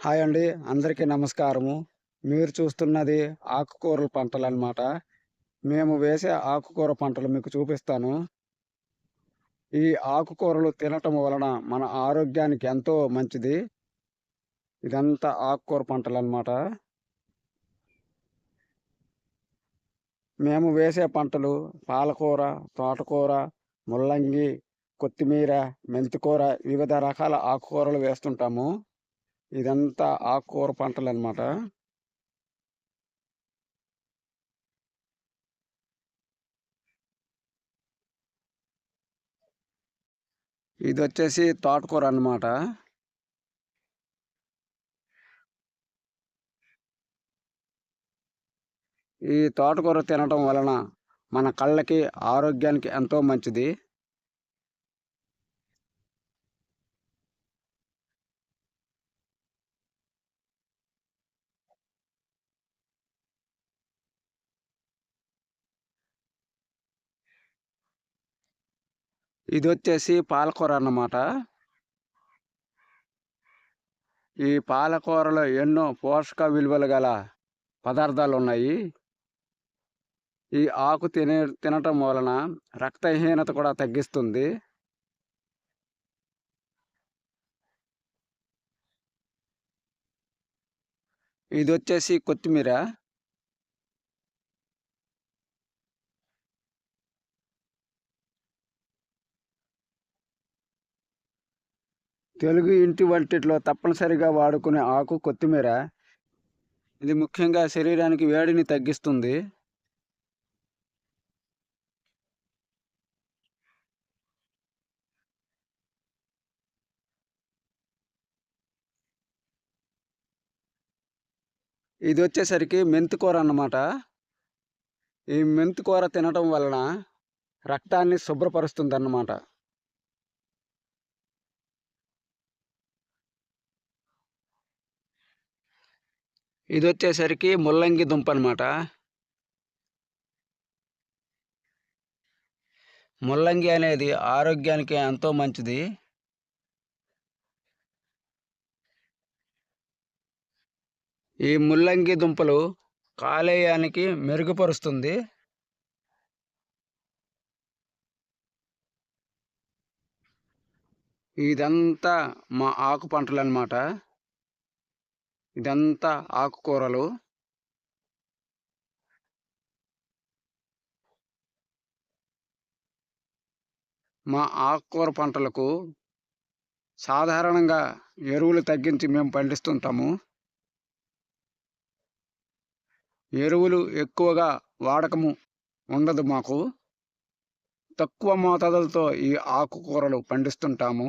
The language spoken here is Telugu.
హాయ్ అండి. అందరికీ నమస్కారము. మీరు చూస్తున్నది ఆకుకూరల పంటలు అన్నమాట మేము వేసే ఆకుకూర పంటలు మీకు చూపిస్తాను. ఈ ఆకుకూరలు తినటం వలన మన ఆరోగ్యానికి ఎంతో మంచిది. ఇదంతా ఆకుకూర పంటలు అనమాట మేము వేసే పంటలు పాలకూర తోటకూర ముల్లంగి కొత్తిమీర మెంతికూర వివిధ రకాల ఆకుకూరలు వేస్తుంటాము. ఇదంతా ఆకుకూర పంటలు అనమాట ఇది వచ్చేసి తోటకూర అన్నమాట ఈ తోటకూర తినటం వలన మన కళ్ళకి ఆరోగ్యానికి ఎంతో మంచిది. ఇది వచ్చేసి పాలకూర అన్నమాట. ఈ పాలకూరలో ఎన్నో పోషక విలువలు గల పదార్థాలు ఉన్నాయి ఈ ఆకు తినే తినటం వలన రక్తహీనత కూడా తగ్గిస్తుంది. ఇది వచ్చేసి కొత్తిమీర. తెలుగు ఇంటి వంటిట్లో తప్పనిసరిగా వాడుకునే ఆకు కొత్తిమీర. ఇది ముఖ్యంగా శరీరానికి వేడిని తగ్గిస్తుంది. ఇది వచ్చేసరికి మెంతికూర అన్నమాట. ఈ మెంతికూర తినటం వలన రక్తాన్ని శుభ్రపరుస్తుంది అన్నమాట ఇది వచ్చేసరికి ముల్లంగి దుంప అనమాట ముల్లంగి అనేది ఆరోగ్యానికి ఎంతో మంచిది. ఈ ముల్లంగి దుంపలు కాలేయానికి మెరుగుపరుస్తుంది. ఇదంతా మా ఆకు పంటలు అన్నమాట ఇదంతా ఆకుకూరలు. మా ఆకుకూర పంటలకు సాధారణంగా ఎరువులు తగ్గించి మేము పండిస్తుంటాము. ఎరువులు ఎక్కువగా వాడకము ఉండదు మాకు. తక్కువ మోతాదులతో ఈ ఆకుకూరలు పండిస్తుంటాము.